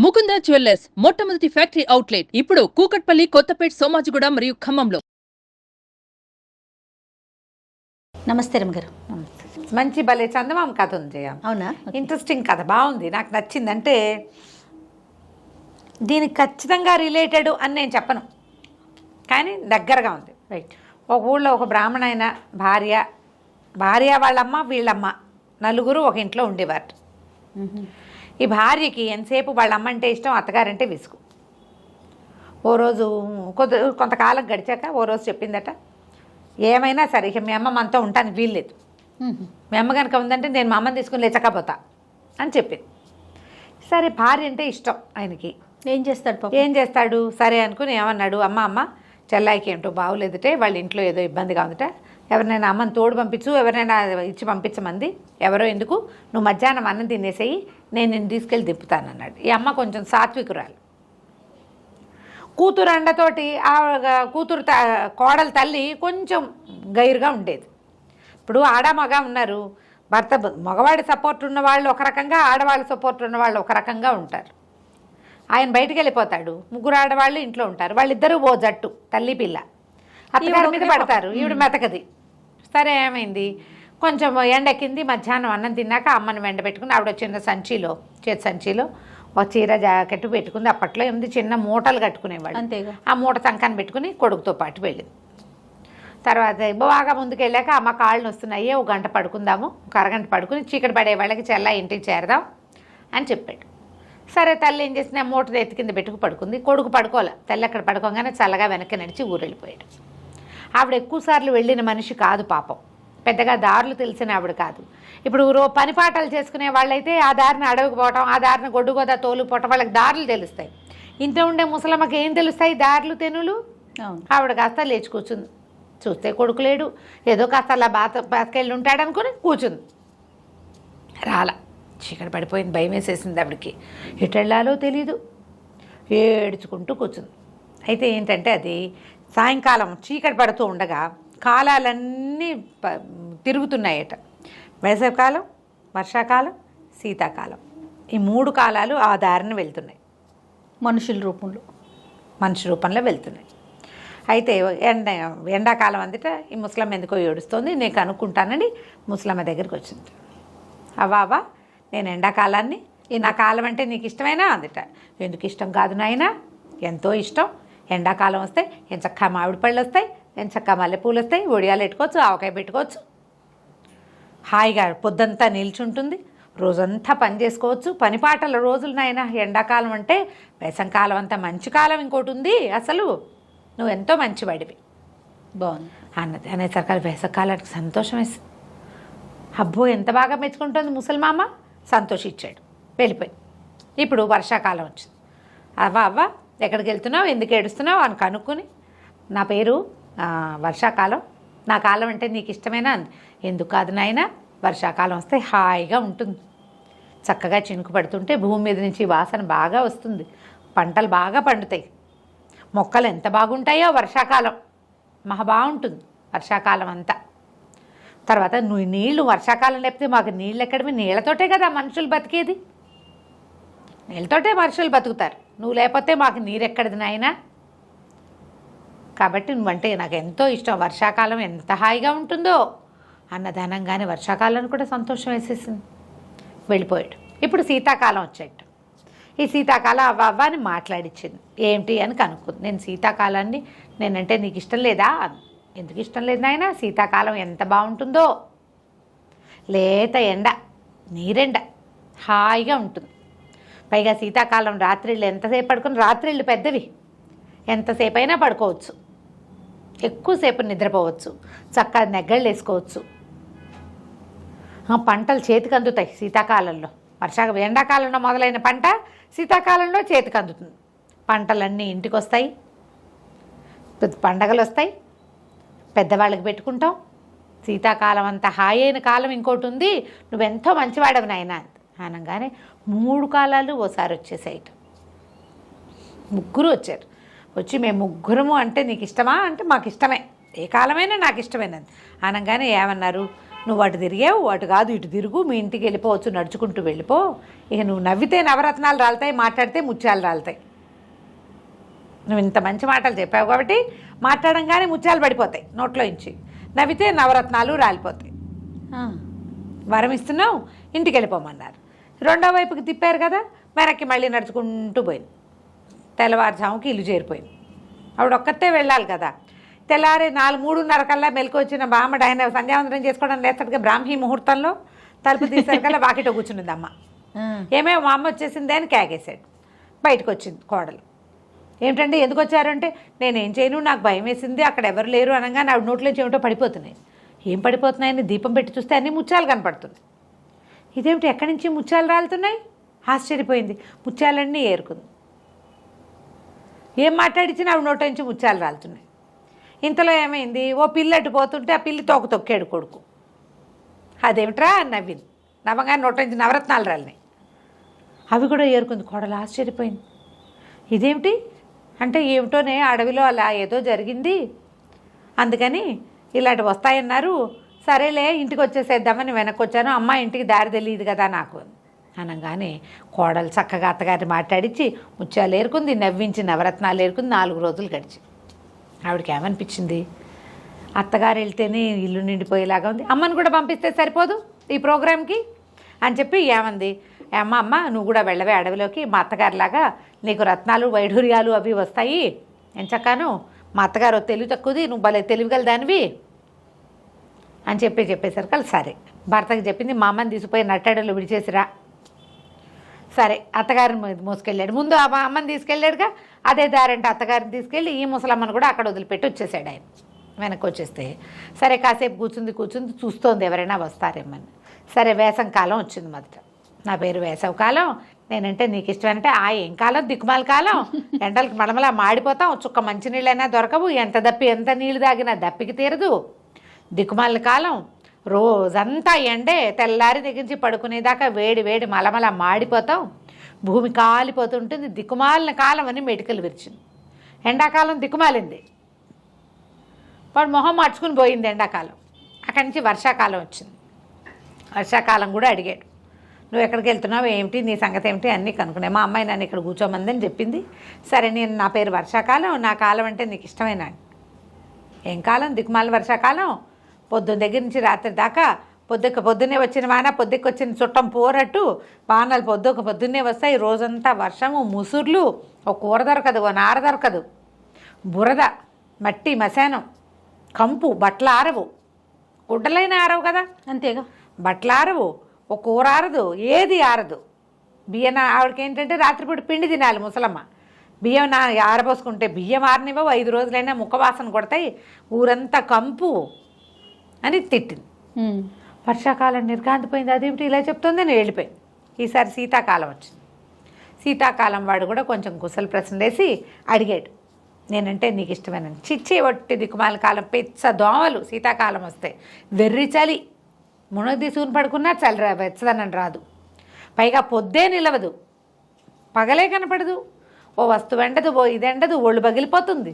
Mukunda jewellers మొట్టమొదటి factory outlet. ఇప్పుడు కూకట్పల్లి కొత్తపేట్ సోమాజిగూడ మరియు ఖమ్మంలో. నమస్తే రమగారు. మంచి భలే చందమామ కథ ఉంది అవునా? ఇంట్రెస్టింగ్ కథ బాగుంది. నాకు నచ్చింది అంటే దీనికి ఖచ్చితంగా రిలేటెడ్ అని నేను చెప్పను. కానీ దగ్గరగా ఉంది. రైట్. ఒక ఊళ్ళో ఒక బ్రాహ్మణ అయిన భార్య భార్య వాళ్ళమ్మ వీళ్ళమ్మ నలుగురు ఒక ఇంట్లో ఉండేవారు. ఈ భార్యకి ఎంతసేపు వాళ్ళ అమ్మ అంటే ఇష్టం అత్తగారంటే విసుగు. ఓ రోజు కొంత కొంతకాలం గడిచాక ఓ రోజు చెప్పిందట ఏమైనా సరే ఇక మీ అమ్మ మనతో ఉంటానికి వీల్లేదు మీ అమ్మ కనుక ఉందంటే నేను మా అమ్మని తీసుకుని లేచకపోతా అని చెప్పింది. సరే భార్య అంటే ఇష్టం ఆయనకి. ఏం చేస్తాడు ఏం చేస్తాడు? సరే అనుకుని ఏమన్నాడు అమ్మ అమ్మ చెల్లాయికి ఏంటో బాగులేదుటే వాళ్ళ ఇంట్లో ఏదో ఇబ్బందిగా ఉందట ఎవరినైనా అమ్మని తోడు పంపించు ఎవరినైనా ఇచ్చి పంపించమంది. ఎవరో ఎందుకు? నువ్వు మధ్యాహ్నం అన్నం తినేసేయి నేను నిన్ను తీసుకెళ్ళి దింపుతానన్నాడు ఈ అమ్మ కొంచెం సాత్వికురాలు. కూతురు అండతోటి ఆ కూతురు త కోడల తల్లి కొంచెం గైరుగా ఉండేది. ఇప్పుడు ఆడ మగ ఉన్నారు. భర్త మగవాడి సపోర్ట్ ఉన్న వాళ్ళు ఒక రకంగా ఆడవాళ్ళ సపోర్ట్ ఉన్న వాళ్ళు ఒక రకంగా ఉంటారు. ఆయన బయటికి వెళ్ళిపోతాడు. ముగ్గురు ఆడవాళ్ళు ఇంట్లో ఉంటారు. వాళ్ళిద్దరూ ఓ జట్టు తల్లి పిల్ల. అత్తగారి మీద పడతారు. ఈవిడ మెతకది. సరే ఏమైంది? కొంచెం ఎండెక్కింది మధ్యాహ్నం అన్నం తిన్నాక అమ్మని వెంట పెట్టుకుని ఆవిడ చిన్న సంచిలో చేతి సంచిలో ఒక చీర జాకెట్ పెట్టుకుంది. అప్పట్లో ఏముంది? చిన్న మూటలు కట్టుకునేవాళ్ళు. అంతేగా. ఆ మూట సంకాన్ని పెట్టుకుని కొడుకుతో పాటు వెళ్ళింది. తర్వాత బాగా ముందుకెళ్ళాక అమ్మ కాళ్ళు వస్తున్నాయి ఒక గంట పడుకుందాము ఒక అరగంట పడుకుని చీకటి పడే వాళ్ళకి చెల్ల ఇంటికి చేరదాం అని చెప్పాడు. సరే తల్లి ఏం చేసిన మూట ఎత్తి కింద పెట్టుకు పడుకుంది. కొడుకు పడుకోలే. తల్లి అక్కడ పడుకోగానే చల్లగా వెనక్కి నడిచి ఊరు వెళ్ళిపోయాడు ఆవిడ ఎక్కువసార్లు వెళ్ళిన మనిషి కాదు పాపం. పెద్దగా దారులు తెలిసిన ఆవిడ కాదు. ఇప్పుడు రో పని పాటలు చేసుకునే వాళ్ళైతే ఆ దారిని అడవికి పోవటం ఆ దారిని గొడ్డు గోదా తోలు పోవటం వాళ్ళకి దారులు తెలుస్తాయి. ఇంట్లో ఉండే ముసలమ్మకి ఏం తెలుస్తాయి దారులు తెనులు? ఆవిడ కాస్త లేచి కూర్చుంది. చూస్తే కొడుకు లేడు. ఏదో కాస్త అలా బాత బాతకెళ్ళి ఉంటాడు అనుకుని కూర్చుంది. రాలా. చీకటి పడిపోయింది భయం వేసేసింది ఆవిడకి. ఎటు వెళ్ళాలో తెలీదు. ఏడ్చుకుంటూ కూర్చుంది. అయితే ఏంటంటే అది సాయంకాలం చీకటి పడుతూ ఉండగా కాలాలన్నీ తిరుగుతున్నాయట. వేసవికాలం వర్షాకాలం శీతాకాలం. ఈ మూడు కాలాలు ఆ దారిన వెళ్తున్నాయి. మనుషుల రూపంలో. మనిషి రూపంలో వెళ్తున్నాయి. అయితే ఎండ ఎండాకాలం అందుట ఈ ముసలమ్మ ఎందుకో ఏడుస్తోంది నేను కనుక్కుంటానని ముసలమ్మ దగ్గరికి వచ్చింది. అవ్వ నేను ఎండాకాలాన్ని ఈ నా కాలం అంటే నీకు ఇష్టమైనా? అందుట. ఎందుకు ఇష్టం కాదు నాయనా? ఎంతో ఇష్టం. ఎండాకాలం వస్తే ఎంచక్క మామిడి పళ్ళు వస్తాయి ఎంచక్క మల్లెపూలు వస్తాయి ఒడియాలు పెట్టుకోవచ్చు ఆవకాయ పెట్టుకోవచ్చు. హాయిగా పొద్దంతా నిల్చుంటుంది. రోజంతా పని చేసుకోవచ్చు. పని పాటల రోజులు నాయన ఎండాకాలం అంటే వేసంకాలం అంతా మంచి కాలం ఇంకోటి ఉంది. అసలు నువ్వు ఎంతో మంచివాడివి. బాగుంది. అన్నది అనేసరికి అది వేసవకాలానికి సంతోషం వేసింది అబ్బో ఎంత బాగా మెచ్చుకుంటుంది ముసలిమామ. సంతోషించాడు వెళ్ళిపోయి. ఇప్పుడు వర్షాకాలం వచ్చింది. అవ్వ అవ్వ ఎక్కడికి వెళ్తున్నావు? ఎందుకు ఏడుస్తున్నావు? అని కనుక్కొని నా పేరు వర్షాకాలం. నా కాలం అంటే నీకు ఇష్టమేనా? అంది ఎందుకు కాదు నాయన వర్షాకాలం వస్తే హాయిగా ఉంటుంది. చక్కగా చినుకు పడుతుంటే భూమి మీద నుంచి వాసన బాగా వస్తుంది. పంటలు బాగా పండుతాయి. మొక్కలు ఎంత బాగుంటాయో వర్షాకాలం. మహా బాగుంటుంది వర్షాకాలం అంతా. తర్వాత నువ్వు నీళ్ళు వర్షాకాలం లేకపోతే మాకు నీళ్ళు ఎక్కడమే నీళ్ళతోటే కదా మనుషులు బతికేది. నీళ్ళతోటే మనుషులు బతుకుతారు. నువ్వు లేకపోతే మాకు నీరు ఎక్కడిది నాయనా? కాబట్టి నువ్వంటే నాకు ఎంతో ఇష్టం. వర్షాకాలం ఎంత హాయిగా ఉంటుందో అన్నదానంగానే వర్షాకాలం కూడా సంతోషం వేసేసింది. వెళ్ళిపోయాడు. ఇప్పుడు శీతాకాలం వచ్చేట్టు. ఈ శీతాకాలం అవ్వ అవ్వ అని మాట్లాడిచ్చింది. ఏంటి అని కనుక్కుంది. నేను శీతాకాలాన్ని నేనంటే నీకు ఇష్టం లేదా? ఎందుకు ఇష్టం లేదు నాయన? శీతాకాలం ఎంత బాగుంటుందో. లేత ఎండ నీరెండ. హాయిగా ఉంటుంది. పైగా శీతాకాలం రాత్రిళ్ళు ఎంతసేపు పడుకుని రాత్రిళ్ళు పెద్దవి. ఎంతసేపు అయినా పడుకోవచ్చు. ఎక్కువసేపు నిద్రపోవచ్చు. చక్కగా నెగ్గళ్ళు వేసుకోవచ్చు. పంటలు చేతికి అందుతాయి శీతాకాలంలో. వర్షా ఎండాకాలంలో మొదలైన పంట శీతాకాలంలో చేతికి అందుతుంది. పంటలన్నీ ఇంటికి వస్తాయి పెద్ద పండగలు వస్తాయి పెద్దవాళ్ళకి పెట్టుకుంటాం. శీతాకాలం అంత హాయి అయిన కాలం ఇంకోటి ఉంది. నువ్వెంతో మంచివాడవి నాయన. అనగానే మూడు కాలాలు ఓసారి వచ్చేసాయి. ముగ్గురు వచ్చారు. వచ్చి మేము ముగ్గురము అంటే నీకు ఇష్టమా అంటే మాకు ఇష్టమే ఏ కాలమైనా నాకు ఇష్టమేనది అనగానే ఏమన్నారు? నువ్వు అటు తిరిగావు అటు కాదు ఇటు తిరుగు మీ ఇంటికి వెళ్ళిపోవచ్చు నడుచుకుంటూ వెళ్ళిపో. ఇక నువ్వు నవ్వితే నవరత్నాలు రాలుతాయి మాట్లాడితే ముత్యాలు రాలుతాయి. నువ్వు ఇంత మంచి మాటలు చెప్పావు కాబట్టి మాట్లాడంగానే ముత్యాలు పడిపోతాయి నోట్లో ఇంచి నవ్వితే నవరత్నాలు రాలిపోతాయి. వరం ఇస్తున్నావు ఇంటికి వెళ్ళిపోమన్నారు. రెండో వైపుకి తిప్పారు కదా వెనక్కి మళ్ళీ నడుచుకుంటూ పోయింది. తెల్లవారుజాముకి ఇల్లు చేరిపోయింది. ఆవిడ ఒక్కతే వెళ్ళాలి కదా. తెల్లారి నాలుగు మూడున్నర కల్లా మెలకు వచ్చిన బామ్మడు ఆయన సంధ్యావందనం చేసుకోవడం లేస్తాడుగా బ్రాహ్మీ ముహూర్తంలో తలుపు తీసేసరికల్లా వాకిట కూర్చున్నది అమ్మ ఆ, ఏమేమో మా అమ్మ వచ్చేసిందే అని కేకేశాడు. బయటకు వచ్చింది కోడలు. ఏమిటండి ఎందుకు వచ్చారంటే నేనేం చేయను నాకు భయం వేసింది అక్కడ ఎవరు లేరు అనగా నా నోట్లోంచి ఏమిటో పడిపోతున్నాయి. ఏం పడిపోతున్నాయని దీపం పెట్టి చూస్తే అన్ని ముత్యాలు కనపడుతున్నాయి. ఇదేమిటి? ఎక్కడి నుంచి ముత్యాలు రాలుతున్నాయి? ఆశ్చర్యపోయింది. ముత్యాలన్నీ ఏరుకుంది. ఏం మాట్లాడించినా ఆవిడ నోట నుంచి ముత్యాలు రాలుతున్నాయి. ఇంతలో ఏమైంది? ఓ పిల్లటి పోతుంటే ఆ పిల్లి తోక తొక్కాడు కొడుకు. అదేమిట్రా? నవ్వింది. నవ్వగానే నోట నుంచి నవరత్నాలు రాలినాయి. అవి కూడా ఏరుకుంది. కోడలు ఆశ్చర్యపోయింది. ఇదేమిటి? అంటే ఏమిటోనే అడవిలో అలా ఏదో జరిగింది. అందుకని ఇలాంటి వస్తాయన్నారు. సరేలే ఇంటికి వచ్చేసేద్దామని వెనక్కి వచ్చాను అమ్మ ఇంటికి దారి తెలియదు కదా నాకు. అనగానే కోడలు చక్కగా అత్తగారిని మాట్లాడించి ముత్యాలు ఏరుకుంది నవ్వించి నవరత్నాలు ఏరుకుంది నాలుగు రోజులు గడిచి. ఆవిడకి ఏమనిపించింది? అత్తగారు వెళ్తేనే ఇల్లు నిండిపోయేలాగా ఉంది. అమ్మని కూడా పంపిస్తే సరిపోదు ఈ ప్రోగ్రామ్కి? అని చెప్పి ఏమంది? అమ్మ అమ్మ నువ్వు కూడా వెళ్ళవే అడవిలోకి. మా అత్తగారిలాగా నీకు రత్నాలు వైఢూర్యాలు అవి వస్తాయి. ఎంచక్కాను మా అత్తగారు తెలివి తక్కువది నువ్వు భలే తెలివిగల దానివి. అని చెప్పి చెప్పేసరికి సరే. భర్తకి చెప్పింది మా అమ్మని తీసిపోయి నట్టడలు విడిచేసిరా. సరే అత్తగారిని మోసుకెళ్ళాడు. ముందు ఆ మా అమ్మని తీసుకెళ్ళాడుగా అదే దారంటే అత్తగారిని తీసుకెళ్ళి ఈ ముసలమ్మను కూడా అక్కడ వదిలిపెట్టి వచ్చేసాడు ఆయన. వెనక్కి వచ్చేస్తే సరే కాసేపు కూర్చుంది కూర్చుంది చూస్తోంది ఎవరైనా వస్తారేమని. సరే వేసం కాలం వచ్చింది మొదట. నా పేరు వేసవ కాలం. నేనంటే నీకు ఇష్టమంటే ఆ ఏం కాలం? దిక్కుమాల కాలం. ఎండలకు మడమలా మాడిపోతాం. చుక్క మంచినీళ్ళైనా దొరకవు. ఎంత దప్పి ఎంత నీళ్ళు తాగినా దప్పికి తీరదు. దిక్కుమాల కాలం రోజంతా ఎండే తెల్లారి దిగించి పడుకునేదాకా వేడి వేడి మలమల మాడిపోతాం. భూమి కాలిపోతుంటుంది. దిక్కుమాలిన కాలం అని మెడికల్ విరిచింది. ఎండాకాలం దిక్కుమాలింది. వాడు మొహం మార్చుకుని పోయింది ఎండాకాలం. అక్కడి నుంచి వర్షాకాలం వచ్చింది. వర్షాకాలం కూడా అడిగాడు. నువ్వు ఎక్కడికి వెళ్తున్నావు? ఏమిటి? నీ సంగతి ఏమిటి? అన్నీ కనుక్కునే మా అమ్మాయి నన్ను ఇక్కడ కూర్చోమందని చెప్పింది. సరే నేను నా పేరు వర్షాకాలం. నా కాలం అంటే నీకు ఇష్టమైన? ఏం కాలం? దిక్కుమాల వర్షాకాలం. పొద్దున్న దగ్గర నుంచి రాత్రి దాకా పొద్దుక పొద్దున్నే వచ్చిన వాన పొద్దుకు వచ్చిన చుట్టం పోరట్టు. వానలు పొద్దుక పొద్దున్నే వస్తాయి. రోజంతా వర్షము ముసుర్లు. ఒక కూర దొరకదు ఓ నార దొరకదు. బురద మట్టి మశానం కంపు బట్టలు ఆరవు. గుడ్డలైన ఆరవు కదా? అంతేగా. బట్టలు ఆరవు. ఒక కూర ఆరదు ఏది ఆరదు. బియ్యం ఆవిడకి ఏంటంటే రాత్రిపూట పిండి తినాలి ముసలమ్మ. బియ్యం నా ఆరబోసుకుంటే బియ్యం ఆరనివ్వవు. ఐదు రోజులైనా ముఖ వాసన కొడతాయి. ఊరంతా కంపు. అని తిట్టింది. వర్షాకాలం నిర్గాంతిపోయింది అదేమిటి ఇలా చెప్తుంది నేను వెళ్ళిపోయింది. ఈసారి శీతాకాలం వచ్చింది. శీతాకాలం వాడు కూడా కొంచెం కుశల ప్రశ్న వేసి అడిగాడు. నేనంటే నీకు ఇష్టమైన? చిచ్చి ఒట్టి దిక్కుమాల కాలం పెచ్చ దోమలు శీతాకాలం వస్తాయి వెర్రి చలి. మునగ తీసుకుని పడుకున్నా చలి రా వెచ్చదనం రాదు. పైగా పొద్దే నిలవదు. పగలే కనపడదు. ఓ వస్తువు ఎండదు ఓ ఇది ఎండదు ఒళ్ళు పగిలిపోతుంది.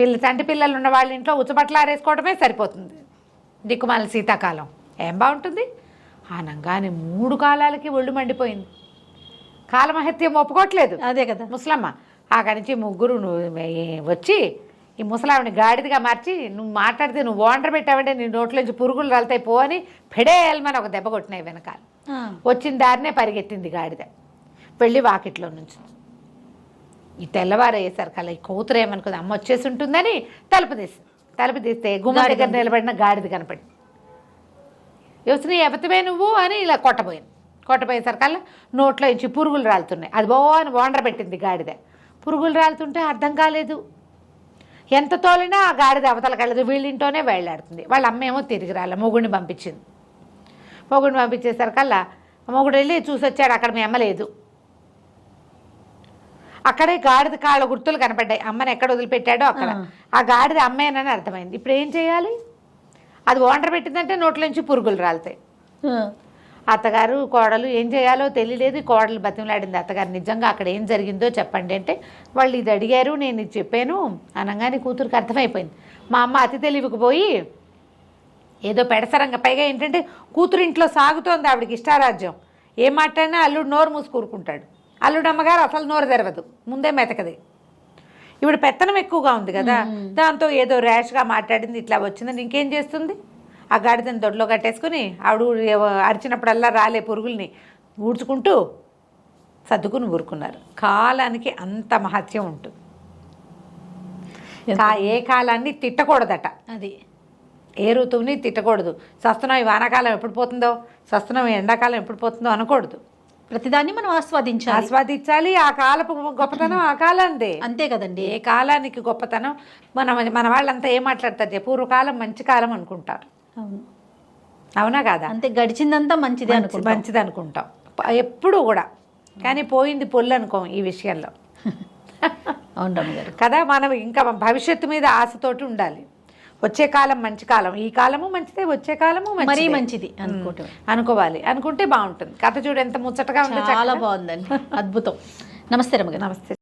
పిల్ల చంటి పిల్లలు ఉన్న వాళ్ళ ఇంట్లో ఉచ్చబట్టలు ఆరేసుకోవడమే సరిపోతుంది. దిక్కుమాల శీతాకాలం. ఏం బాగుంటుంది? ఆనంగానే మూడు కాలాలకి ఒళ్ళు మండిపోయింది. కాలమహత్యం ఒప్పుకోవట్లేదు అదే కదా. ముసలమ్మ అక్కడి నుంచి ముగ్గురు వచ్చి ఈ ముసలావిని గాడిదగా మార్చి నువ్వు మాట్లాడితే నువ్వు ఓండర్ పెట్టావంటే నీ నోట్లోంచి పురుగులు రాలుతాయి పో అని పెడేయాలమని ఒక దెబ్బ కొట్టినాయి వెనకాల. వచ్చిన దారినే పరిగెత్తింది గాడిద. వెళ్ళి వాకిట్లో నుంచి ఈ తెల్లవారయ్యేసరికి అలా ఈ కూతురు ఏమనుకుంది? అమ్మ వచ్చేసి ఉంటుందని తలుపు తీసి తలుపు తీస్తే గుమ్మ దగ్గర నిలబడిన గాడిద కనపడి యోచన ఎవతివే నువ్వు? అని ఇలా కొట్టబోయింది. కొట్టబోయేసరికల్లా నోట్లో నుంచి పురుగులు రాలుతున్నాయి. అది బో అని ఓండ్ర పెట్టింది గాడిద. పురుగులు రాలుతుంటే అర్థం కాలేదు. ఎంత తోలినా ఆ గాడిద అవతలకి వెళ్ళదు వీళ్ళింటోనే వెళ్ళాడుతుంది వాళ్ళ అమ్మ ఏమో తిరిగి రాలే. మొగుడిని పంపించింది. మొగుడిని పంపించేసరికల్లా మొగుడు వెళ్ళి చూసి వచ్చాడు అక్కడ మీ అమ్మ లేదు. అక్కడే గాడిద కాళ్ళ గుర్తులు కనపడ్డాయి. అమ్మని ఎక్కడ వదిలిపెట్టాడో అక్కడ. ఆ. గాడిద అమ్మేనని అర్థమైంది. ఇప్పుడు ఏం చేయాలి? అది ఓండర్ పెట్టిందంటే నోట్లోంచి పురుగులు రాలుతాయి. అత్తగారు కోడలు ఏం చేయాలో తెలియలేదు. కోడలు బతిమలాడింది అత్తగారు. నిజంగా అక్కడ ఏం జరిగిందో చెప్పండి అంటే వాళ్ళు ఇది అడిగారు నేను ఇది చెప్పాను అనగానే కూతురికి అర్థమైపోయింది. మా అమ్మ అతి తెలివికి పోయి ఏదో పెడసరంగా. పైగా ఏంటంటే కూతురు ఇంట్లో సాగుతోంది ఆవిడకి ఇష్టారాజ్యం. ఏం మాట్లాడినా అల్లుడు నోరు మూసి కూరుకుంటాడు అల్లుడు అమ్మగారు అసలు నోరు తెరవదు ముందే మెతకది. ఇప్పుడు పెత్తనం ఎక్కువగా ఉంది కదా దాంతో ఏదో ర్యాష్గా మాట్లాడింది ఇట్లా వచ్చిందని ఇంకేం చేస్తుంది? ఆ గాడిదని దొడ్లో కట్టేసుకుని ఆవిడ అరిచినప్పుడల్లా రాలే పురుగుల్ని ఊడ్చుకుంటూ సర్దుకుని ఊరుకున్నారు. కాలానికి అంత మహత్యం ఉంటుంది. ఏ కాలాన్ని తిట్టకూడదట. అది. ఏ ఋతువుని తిట్టకూడదు. సస్తనం ఈ వానాకాలం ఎప్పుడు పోతుందో సస్తనం ఎండాకాలం ఎప్పుడు పోతుందో అనకూడదు. ప్రతిదాన్ని మనం ఆస్వాదించాలి. ఆస్వాదించాలి. ఆ కాలపు గొప్పతనం ఆ కాలందే. అంతే కదండి. ఏ కాలానికి గొప్పతనం? మన మన వాళ్ళంతా ఏం మాట్లాడతారు పూర్వకాలం మంచి కాలం అనుకుంటారు. అవును. అవునా కాదా? అంతే గడిచిందంతా మంచిదే మంచి- అనుకుంటాం. మంచిది అనుకుంటాం. ఎప్పుడు కూడా. కానీ పోయింది పొల్లు అనుకోం ఈ విషయంలో. అవును రమ్మగారు కదా మనం ఇంకా భవిష్యత్తు మీద ఆశతోటి ఉండాలి. వచ్చే కాలం మంచి కాలం. ఈ కాలము మంచిదే వచ్చే కాలము మరీ మంచిదే. అనుకోవటం అనుకోవాలి. అనుకుంటే బాగుంటుంది. కథ చూడు ఎంత ముచ్చటగా ఉందో చాలా. బాగుందండి. అద్భుతం. నమస్తే రమ్మగారు నమస్తే.